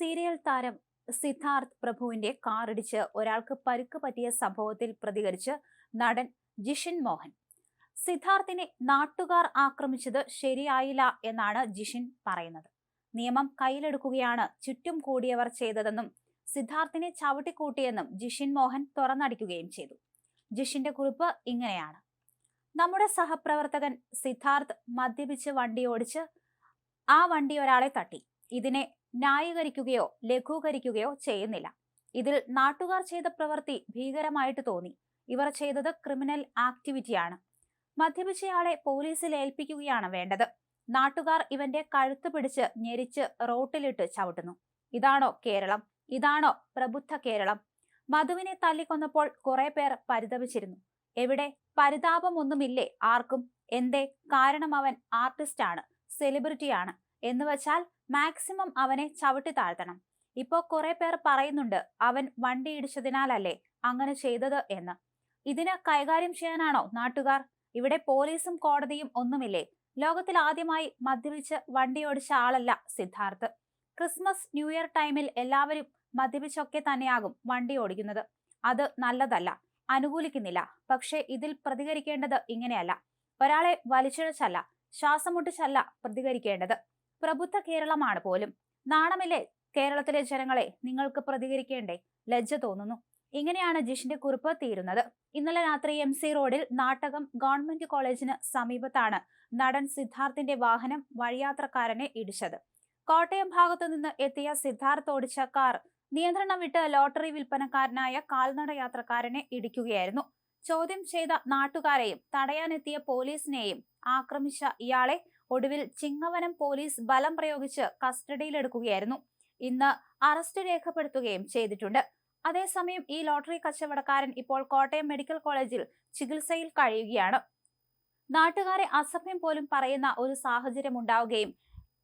Serial താരം സിദ്ധാർത്ഥ് പ്രഭുവിന്റെ കാറിടിച്ച് ഒരാൾക്ക് പരുക്ക് പറ്റിയ സംഭവത്തിൽ പ്രതികരിച്ച് നടൻ ജിഷിൻ മോഹൻ. സിദ്ധാർത്ഥിനെ നാട്ടുകാർ ആക്രമിച്ചത് ശരിയായില്ല എന്നാണ് ജിഷിൻ പറയുന്നത്. നിയമം കയ്യിലെടുക്കുകയാണ് ചുറ്റും കൂടിയവർ ചെയ്തതെന്നും സിദ്ധാർത്ഥിനെ ചവിട്ടിക്കൂട്ടിയെന്നും ജിഷിൻ മോഹൻ തുറന്നടിക്കുകയും ചെയ്തു. ജിഷിന്റെ കുറിപ്പ് ഇങ്ങനെയാണ്. നമ്മുടെ സഹപ്രവർത്തകൻ സിദ്ധാർത്ഥ് മദ്യപിച്ച് വണ്ടി ഓടിച്ച് ആ വണ്ടി ഒരാളെ തട്ടി. ഇതിനെ ന്യായീകരിക്കുകയോ ലഘൂകരിക്കുകയോ ചെയ്യുന്നില്ല. ഇതിൽ നാട്ടുകാർ ചെയ്ത പ്രവൃത്തി ഭീകരമായിട്ട് തോന്നി. ഇവർ ചെയ്തത് ക്രിമിനൽ ആക്ടിവിറ്റിയാണ്. മദ്യപിച്ചയാളെ പോലീസിൽ ഏൽപ്പിക്കുകയാണ് വേണ്ടത്. നാട്ടുകാർ ഇവന്റെ കഴുത്ത് പിടിച്ച് ഞെരിച്ച് റോട്ടിലിട്ട് ചവിട്ടുന്നു. ഇതാണോ കേരളം? ഇതാണോ പ്രബുദ്ധ കേരളം? മധുവിനെ തല്ലിക്കൊന്നപ്പോൾ കുറെ പേർ പരിതപിച്ചിരുന്നു. എവിടെ? പരിതാപമൊന്നുമില്ലേ ആർക്കും? എന്തേ? കാരണം അവൻ ആർട്ടിസ്റ്റാണ് സെലിബ്രിറ്റിയാണ്. എന്ന് വെച്ചാൽ മാക്സിമം അവനെ ചവിട്ടി താഴ്ത്തണം. ഇപ്പോൾ കുറെ പേർ പറയുന്നുണ്ട് അവൻ വണ്ടി ഇടിച്ചതിനാലല്ലേ അങ്ങനെ ചെയ്തത് എന്ന്. ഇതിന് കൈകാര്യം ചെയ്യാനാണോ നാട്ടുകാർ? ഇവിടെ പോലീസും കോടതിയും ഒന്നുമില്ലേ? ലോകത്തിൽ ആദ്യമായി മദ്യപിച്ച് വണ്ടി ഓടിച്ച ആളല്ല സിദ്ധാർത്ഥ്. ക്രിസ്മസ് ന്യൂ ഇയർ ടൈമിൽ എല്ലാവരും മദ്യപിച്ചൊക്കെ തന്നെയാകും വണ്ടി ഓടിക്കുന്നത്. അത് നല്ലതല്ല അനുകൂലിക്കുന്നില്ല. പക്ഷേ ഇതിൽ പ്രതികരിക്കേണ്ടത് ഇങ്ങനെയല്ല. ഒരാളെ വലിച്ചിഴച്ചല്ല ശ്വാസം മുട്ടിച്ചല്ല പ്രതികരിക്കേണ്ടത്. പ്രബുദ്ധ കേരളമാണ് പോലും. നാണമില്ലേ കേരളത്തിലെ ജനങ്ങളെ നിങ്ങൾക്ക് പ്രതികരിക്കേണ്ടേ? ലജ്ജ തോന്നുന്നു. ഇങ്ങനെയാണ് ജിഷിന്റെ കുറിപ്പ് തീരുന്നത്. ഇന്നലെ രാത്രി എം സി റോഡിൽ നാട്ടകം ഗവൺമെന്റ് കോളേജിന് സമീപത്താണ് നടൻ സിദ്ധാർത്ഥിന്റെ വാഹനം വഴിയാത്രക്കാരനെ ഇടിച്ചത്. കോട്ടയം ഭാഗത്തു നിന്ന് എത്തിയ സിദ്ധാർത്ഥ് ഓടിച്ച കാർ നിയന്ത്രണം വിട്ട് ലോട്ടറി വിൽപ്പനക്കാരനായ കാൽനട യാത്രക്കാരനെ ഇടിക്കുകയായിരുന്നു. ചോദ്യം ചെയ്ത നാട്ടുകാരെയും തടയാനെത്തിയ പോലീസിനെയും ആക്രമിച്ച ഇയാളെ ഒടുവിൽ ചിങ്ങവനം പോലീസ് ബലം പ്രയോഗിച്ച് കസ്റ്റഡിയിലെടുക്കുകയായിരുന്നു. ഇന്ന് അറസ്റ്റ് രേഖപ്പെടുത്തുകയും ചെയ്തിട്ടുണ്ട്. അതേസമയം ഈ ലോട്ടറി കച്ചവടക്കാരൻ ഇപ്പോൾ കോട്ടയം മെഡിക്കൽ കോളേജിൽ ചികിത്സയിൽ കഴിയുകയാണ്. നാട്ടുകാരെ അസഭ്യം പോലും പറയുന്ന ഒരു സാഹചര്യം ഉണ്ടാവുകയും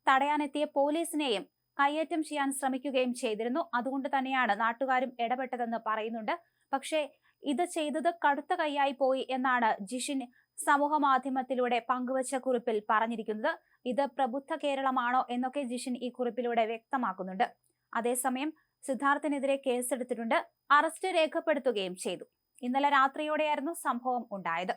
തടയാനെത്തിയ പോലീസിനെയും കയ്യേറ്റം ചെയ്യാൻ ശ്രമിക്കുകയും ചെയ്തിരുന്നു. അതുകൊണ്ട് തന്നെയാണ് നാട്ടുകാരും ഇടപെട്ടതെന്ന് പറയുന്നുണ്ട്. പക്ഷേ ഇത് ചെയ്തത് കടുത്ത കൈയായി പോയി എന്നാണ് ജിഷിൻ സമൂഹ മാധ്യമത്തിലൂടെ പങ്കുവച്ച കുറിപ്പിൽ പറഞ്ഞിരിക്കുന്നത് ഇത് പ്രബുദ്ധ കേരളമാണോ എന്നൊക്കെ ജിഷിൻ ഈ കുറിപ്പിലൂടെ വ്യക്തമാക്കുന്നുണ്ട്. അതേസമയം സിദ്ധാർത്ഥിനെതിരെ കേസെടുത്തിട്ടുണ്ട് അറസ്റ്റ് രേഖപ്പെടുത്തുകയും ചെയ്തു. ഇന്നലെ രാത്രിയോടെയായിരുന്നു സംഭവം ഉണ്ടായത്.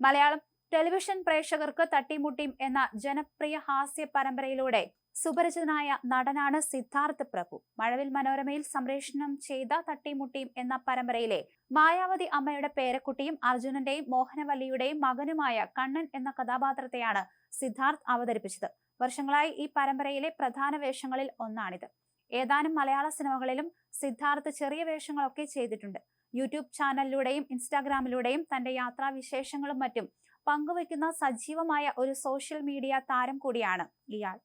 മലയാളം ടെലിവിഷൻ പ്രേക്ഷകർക്ക് തട്ടിമുട്ടിയും എന്ന ജനപ്രിയ ഹാസ്യ പരമ്പരയിലൂടെ സുപരിചിതനായ നടനാണ് സിദ്ധാർത്ഥ് പ്രഭു. മഴവിൽ മനോരമയിൽ സംപ്രേഷണം ചെയ്ത തട്ടിമുട്ടിയും എന്ന പരമ്പരയിലെ മായാവതി അമ്മയുടെ പേരക്കുട്ടിയും അർജുനന്റെയും മോഹനവല്ലിയുടെയും മകനുമായ കണ്ണൻ എന്ന കഥാപാത്രത്തെയാണ് സിദ്ധാർത്ഥ് അവതരിപ്പിച്ചത്. വർഷങ്ങളായി ഈ പരമ്പരയിലെ പ്രധാന വേഷങ്ങളിൽ ഒന്നാണിത്. ഏതാനും മലയാള സിനിമകളിലും സിദ്ധാർത്ഥ് ചെറിയ വേഷങ്ങളൊക്കെ ചെയ്തിട്ടുണ്ട്. യൂട്യൂബ് ചാനലിലൂടെയും ഇൻസ്റ്റാഗ്രാമിലൂടെയും തന്റെ യാത്രാവിശേഷങ്ങളും മറ്റും പങ്കുവയ്ക്കുന്ന സജീവമായ ഒരു സോഷ്യൽ മീഡിയ താരം കൂടിയാണ് ഇയാൾ.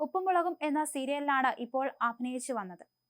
ഉപ്പുമുളകും എന്ന സീരിയലിലാണ് ഇപ്പോൾ അഭിനയിച്ചു വന്നത്.